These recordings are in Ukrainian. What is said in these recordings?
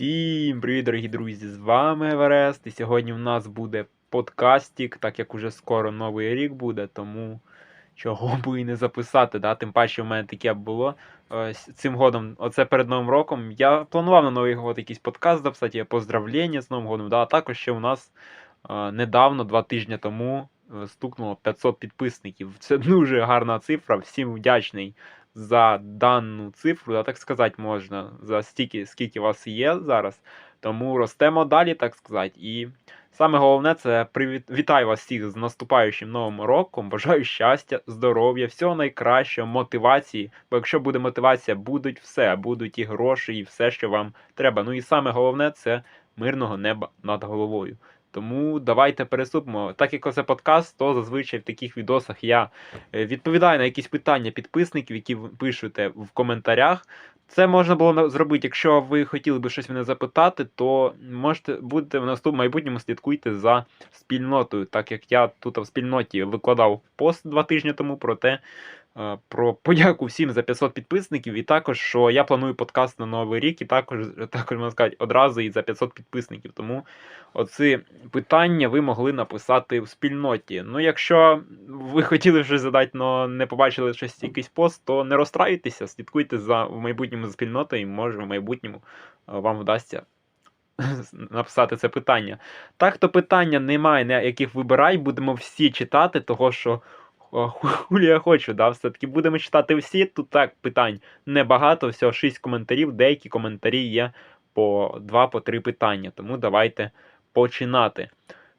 Всім привіт, дорогі друзі! З вами Еверест. І сьогодні в нас буде подкастик, так як уже скоро новий рік буде, тому чого би і не записати. Да? Тим паче в мене таке було з цим годом, оце перед Новим роком. Я планував на Новий год якийсь подкаст записати, поздравлення з Новим годом. Да? А також ще у нас е, недавно, два тижні тому, е, стукнуло 500 підписників. Це дуже гарна цифра. Всім вдячний за дану цифру, да, так сказати, можна, за стільки, скільки вас є зараз. Тому ростемо далі, так сказати. І саме головне це привіт... вітаю вас всіх з наступаючим новим роком. Бажаю щастя, здоров'я, всього найкращого, мотивації. Бо якщо буде мотивація, будуть все, будуть і гроші, і все, що вам треба. Ну і саме головне це мирного неба над головою. Тому давайте переступимо. Так як це подкаст, то зазвичай в таких відосах я е, відповідаю на якісь питання підписників, які ви пишете в коментарях. Це можна було зробити, якщо ви хотіли би щось мене запитати, то можете будете в наступному майбутньому слідкуйте за спільнотою, так як я тут в спільноті викладав пост два тижні тому про те, про подяку всім за 500 підписників, і також, що я планую подкаст на Новий рік, і також, також можна сказати, одразу і за 500 підписників. Тому оці питання ви могли написати в спільноті. Ну, якщо ви хотіли щось задати, але не побачили щось якийсь пост, то не розстраюйтеся, слідкуйте за в майбутньому за спільнотою, і може в майбутньому е, вам вдасться написати це питання. Так, то питання немає, ніяких вибирай, будемо всі читати, того що. Хулі я хочу, да, все-таки будемо читати всі. Тут так питань небагато, всього 6 коментарів, деякі коментарі є по 2 по 3 питання. Тому давайте починати.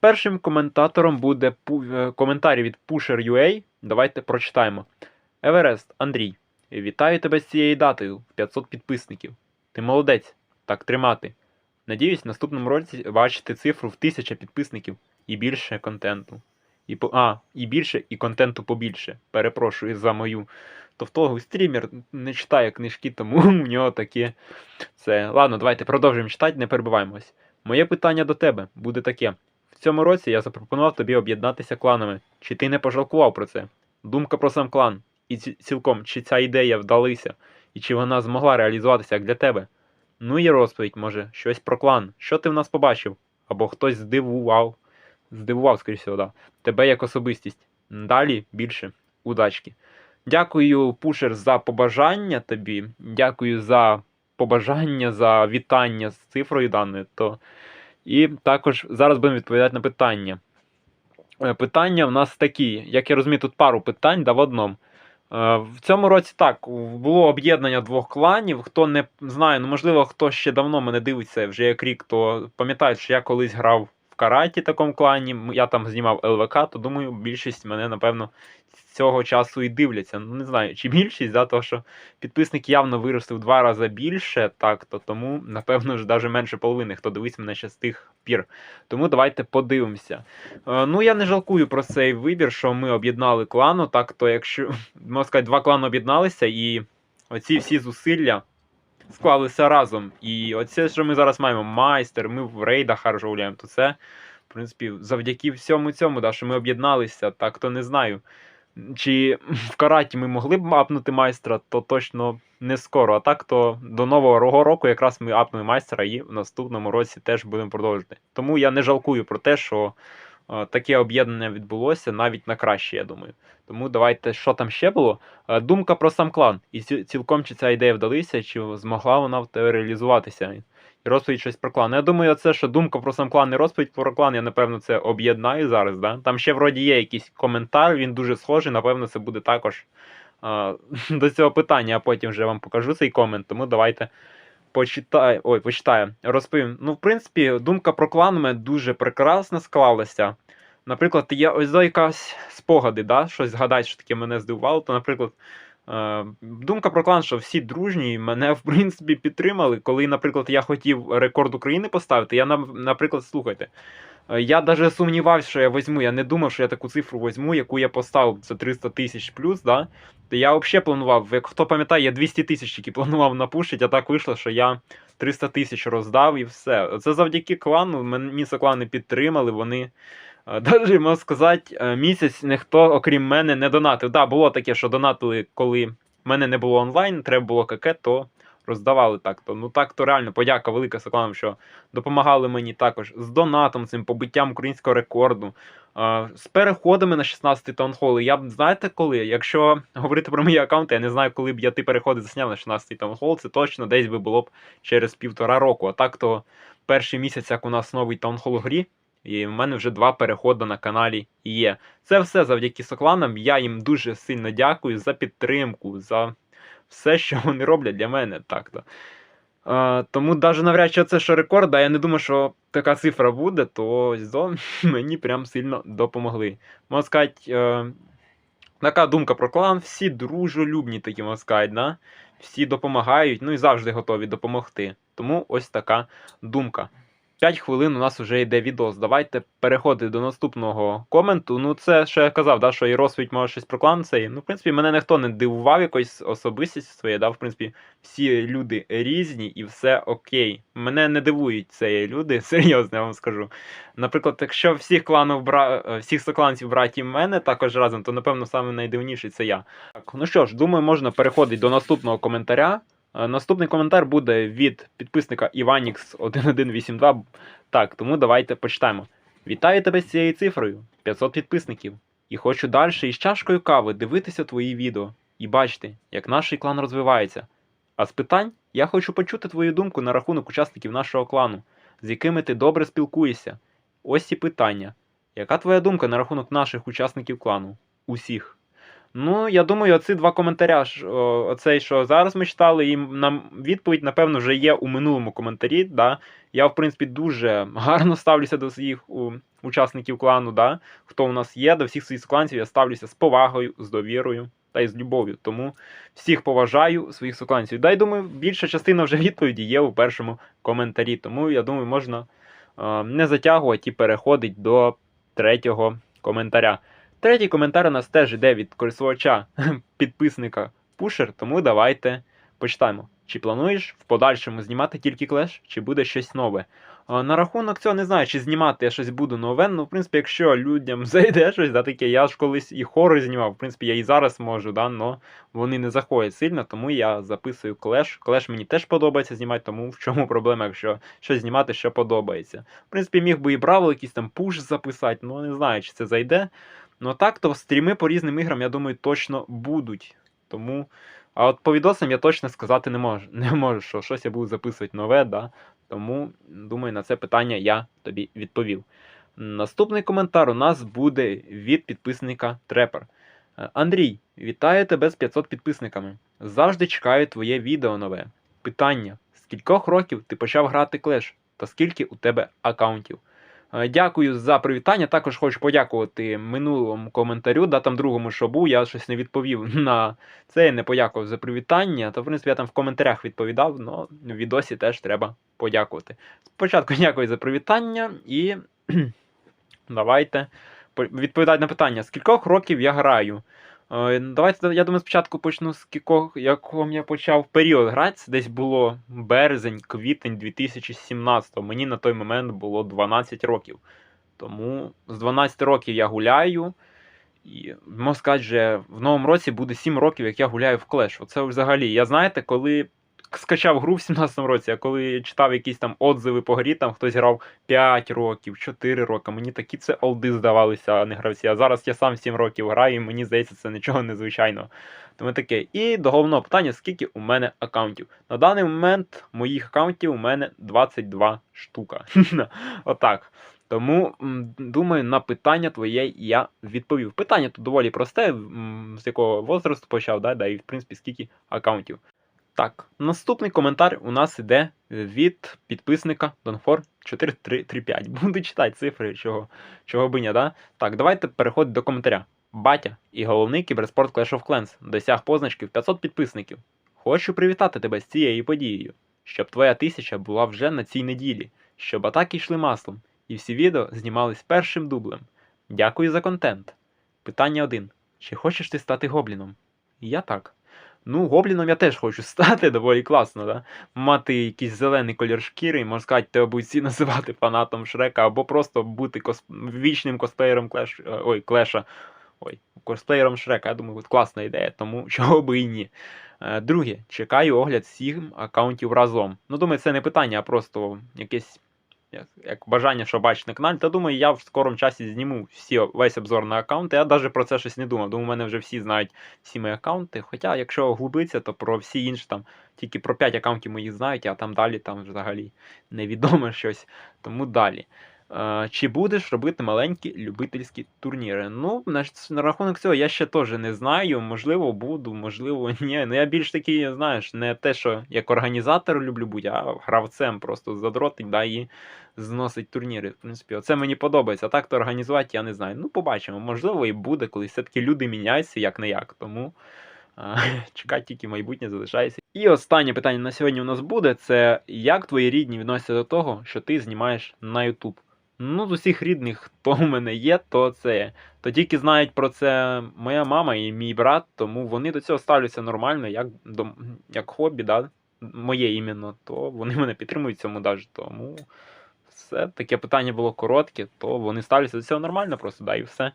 Першим коментатором буде е, коментар від Pusher.ua. Давайте прочитаємо. Еверест, Андрій, вітаю тебе з цією датою в 500 підписників. Ти молодець, так тримати. Надіюсь, в наступному році бачити цифру в 1000 підписників і більше контенту. І по... А, і більше, і контенту побільше. Перепрошую за мою товтологу. Стрімер не читає книжки, тому у нього таке. Це. Ладно, давайте продовжуємо читати, не перебиваємось. Моє питання до тебе буде таке: в цьому році я запропонував тобі об'єднатися кланами. Чи ти не пожалкував про це? Думка про сам клан. І цілком, чи ця ідея вдалася, і чи вона змогла реалізуватися як для тебе? Ну і розповідь, може, щось про клан. Що ти в нас побачив? Або хтось здивував. Здивував, скоріше всього, да. Тебе як особистість. Далі більше. Удачки. Дякую, Пушер, за побажання тобі. Дякую за побажання, за вітання з цифрою даною. То... І також зараз будемо відповідати на питання. Е, Питання в нас такі. Як я розумію, тут пару питань да в одному. Е, В цьому році так було об'єднання двох кланів. Хто не знає, ну можливо, хто ще давно мене дивиться, вже як рік, то пам'ятають, що я колись грав караті такому клані. Я там знімав ЛВК, то думаю, більшість мене, напевно, цього часу і дивляться. Ну, не знаю, чи більшість, да, того, що підписник явно виросли в два рази більше, так, то тому, напевно, ж навіть менше половини, хто дивиться мене ще з тих пір. Тому давайте подивимося. Е, Ну, я не жалкую про цей вибір, що ми об'єднали клану. Так, то якщо можна сказати, два клани об'єдналися, і оці всі зусилля склалися разом. І оце, що ми зараз маємо, майстер, ми в рейдах хорошо то це, в принципі, завдяки всьому цьому, да, що ми об'єдналися, так то не знаю. Чи в караті ми могли б апнути майстра, то точно не скоро. А так то до нового року якраз ми апнули майстра і в наступному році теж будемо продовжувати. Тому я не жалкую про те, що таке об'єднання відбулося навіть на краще, я думаю. Тому давайте, що там ще було? Е, Думка про сам клан. І цілком чи ця ідея вдалася, чи змогла вона в тебе реалізуватися. І розповідь щось про клан. Я думаю, це, що думка про сам клан і розповідь про клан, я напевно це об'єднаю зараз. Да? Там ще вроді є якийсь коментар, він дуже схожий, напевно, це буде також е, до цього питання, а потім вже вам покажу цей комент. Тому давайте почитаю. Ой, почитаю. Розповім. Ну, в принципі, думка про клан у мене дуже прекрасно склалася. Наприклад, є ось якась спогади, да? щось згадати, що таке мене здивувало. То, наприклад, е, думка про клан, що всі дружні, мене, в принципі, підтримали. Коли, наприклад, я хотів рекорд України поставити, я, наприклад, слухайте. е, Я навіть сумнівався, що я візьму. Я не думав, що я таку цифру візьму, яку я поставив. Це 300 тисяч плюс, да? Я взагалі планував, як хто пам'ятає, я 200 тисяч тільки планував напушити, а так вийшло, що я 300 тисяч роздав і все. Це завдяки клану. Мені це клани підтримали. Вони можна сказати, е, місяць ніхто, окрім мене, не донатив. Так, да, було таке, що донатили, коли мене не було онлайн, треба було КК, то роздавали так-то. Ну так-то реально подяка велика Сокланам, що допомагали мені також з донатом, цим побиттям українського рекорду. З переходами на 16 таунхоли. Я б знаєте коли? Якщо говорити про мої аккаунти, я не знаю, коли б я ти переходи засняв на 16 таунхол, це точно десь би було б через півтора року. А так то перший місяць, як у нас новий таунхол у грі, і в мене вже два переходи на каналі є. Це все завдяки сокланам. Я їм дуже сильно дякую за підтримку, за все, що вони роблять для мене. Так-то. Е, тому навіть навряд чи це що рекорд, а я не думаю, що така цифра буде, то ЗО мені прям сильно допомогли. Можна сказати, е, така думка про клан, всі дружелюбні такі можна сказати, да? всі допомагають, ну і завжди готові допомогти. Тому ось така думка. 5 хвилин у нас вже йде відос. Давайте переходити до наступного коменту. Ну, це що я казав, да, що і розповідь може щось про клан цей. Ну, в принципі, мене ніхто не дивував якоюсь особистість своєю, да, в принципі, всі люди різні і все окей. Мене не дивують ці люди, серйозно я вам скажу. Наприклад, якщо всіх кланів бра... е, всіх сокланців браті мене також разом, то напевно саме найдивніший це я. Так, ну що ж, думаю, можна переходити до наступного коментаря. Е, Наступний коментар буде від підписника Ivanix1182. Так, тому давайте почитаємо. Вітаю тебе з цією цифрою 500 підписників. І хочу далі із чашкою кави дивитися твої відео і бачити, як наш клан розвивається. А з питань я хочу почути твою думку на рахунок учасників нашого клану, з якими ти добре спілкуєшся. Ось ці питання. Яка твоя думка на рахунок наших учасників клану? Усіх. Ну, я думаю, оці два коментаря, оцей, що зараз ми читали, і нам відповідь, напевно, вже є у минулому коментарі. Да? Я, в принципі, дуже гарно ставлюся до своїх у, учасників клану. Да? Хто у нас є, до всіх своїх кланців я ставлюся з повагою, з довірою та й з любов'ю. Тому всіх поважаю своїх сокланців. Да, й думаю, більша частина вже відповіді є у першому коментарі. Тому я думаю, можна е, не затягувати і переходить до третього коментаря. Третій коментар у нас теж йде від користувача підписника Пушер, тому давайте почитаємо. Чи плануєш в подальшому знімати тільки клеш, чи буде щось нове? На рахунок цього не знаю, чи знімати я щось буду нове. Ну, в принципі, якщо людям зайде щось, да, таке, я ж колись і хори знімав, в принципі, я і зараз можу, да, но вони не заходять сильно, тому я записую клеш. Клеш мені теж подобається знімати, тому в чому проблема, якщо щось знімати, що подобається. В принципі, міг би і браво якийсь там пуш записати, ну не знаю, чи це зайде. Ну так, то стріми по різним іграм, я думаю, точно будуть. Тому. А от по відосам я точно сказати не можу, не можу, що щось я буду записувати нове, да. Тому, думаю, на це питання я тобі відповів. Наступний коментар у нас буде від підписника Трепер. Андрій, вітаю тебе з 500 підписниками. Завжди чекаю твоє відео нове. Питання: з кількох років ти почав грати клеш? Та скільки у тебе аккаунтів? Е, Дякую за привітання. Також хочу подякувати минулому коментарю, да там другому, що був. Я щось не відповів на це, не подякував за привітання. То, в принципі, я там в коментарях відповідав, але в відосі теж треба подякувати. Спочатку дякую за привітання і давайте відповідати на питання: з кількох років я граю? Е, Давайте я думаю, спочатку почну з кількох, яком я почав період грати. Це десь було березень, квітень 2017 Мені на той момент було 12 років. Тому з 12 років я гуляю. І можна сказати, в новому році буде 7 років, як я гуляю в клеш. Оце взагалі. Я знаєте, коли скачав гру в 17-му році, а коли читав якісь там отзиви по грі, там хтось грав 5 років, 4 роки. Мені такі це олди здавалися, а не гравці. А зараз я сам 7 років граю, і мені здається, це нічого незвичайного. Тому таке. І до головного питання, скільки у мене аккаунтів. На даний момент моїх аккаунтів у мене 22 штука. Отак. Тому думаю, на питання твоє я відповів. Питання тут доволі просте, з якого возрасту почав, да, да, і в принципі скільки аккаунтів. Так, наступний коментар у нас іде від підписника Donfor4335. Буду читати цифри, чого, чого биня, да? Так, давайте переходимо до коментаря. Батя і головний кіберспорт Clash of Clans досяг позначки в 500 підписників. Хочу привітати тебе з цією подією, щоб твоя тисяча була вже на цій неділі, щоб атаки йшли маслом, і всі відео знімались першим дублем. Дякую за контент. Питання 1. Чи хочеш ти стати гобліном? Я так. Ну, гобліном я теж хочу стати, доволі класно, да? Мати якийсь зелений колір шкіри, можна сказати, тебе будуть всі називати фанатом Шрека, або просто бути кос... вічним косплеєром Клеш... ой, Клеша. Ой, косплеєром Шрека, я думаю, от класна ідея, тому чого би і ні. Е, Друге, чекаю огляд всіх аккаунтів разом. Ну, думаю, це не питання, а просто якесь як, як бажання, що бачити на каналі. Та думаю, я в скорому часі зніму всі, весь обзор на аккаунти. Я навіть про це щось не думав. Думаю, у мене вже всі знають всі мої аккаунти. Хоча, якщо углубитися, то про всі інші там тільки про 5 аккаунтів моїх знають, а там далі там взагалі невідоме щось. Тому далі. Чи будеш робити маленькі любительські турніри? Ну, на, на рахунок цього я ще теж не знаю. Можливо, буду, можливо, ні. Ну я більш такий, знаєш, не те, що як організатор люблю бути, а гравцем просто задротить, да, і зносить турніри. В принципі, оце мені подобається. А так то організувати я не знаю. Ну, побачимо. Можливо, і буде, коли все-таки люди міняються як не як. Тому. Чекати тільки майбутнє залишається. І останнє питання на сьогодні у нас буде: це як твої рідні відносяться до того, що ти знімаєш на YouTube? Ну, з усіх рідних, хто в мене є, то це. То тільки знають про це моя мама і мій брат, тому вони до цього ставляться нормально, як до як хобі, да? моє іменно, то вони мене підтримують в цьому даже. Тому все таке питання було коротке, то вони ставляться до цього нормально, просто да, і все.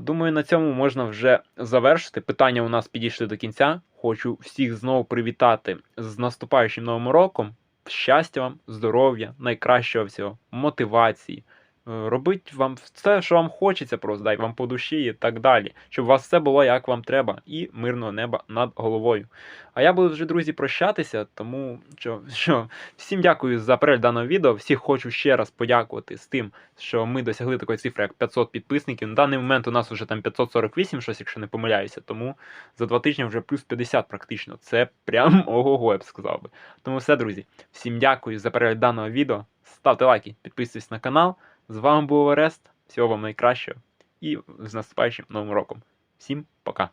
Думаю, на цьому можна вже завершити. Питання у нас підійшли до кінця. Хочу всіх знову привітати з наступаючим новим роком. Щастя вам, здоров'я, найкращого всього, мотивації. Робіть вам все, що вам хочеться, просто дай вам по душі і так далі. Щоб у вас все було як вам треба, і мирного неба над головою. А я буду вже, друзі, прощатися, тому що, що всім дякую за перегляд даного відео. Всіх хочу ще раз подякувати з тим, що ми досягли такої цифри, як 500 підписників. На даний момент у нас вже там 548, щось, якщо не помиляюся, тому за два тижні вже плюс 50 практично. Це прям ого-го, я б сказав би. Тому все, друзі. Всім дякую за перегляд даного відео. Ставте лайки, підписуйтесь на канал. З вами був Орест. Всього вам найкращого і з наступаючим новим роком. Всім пока!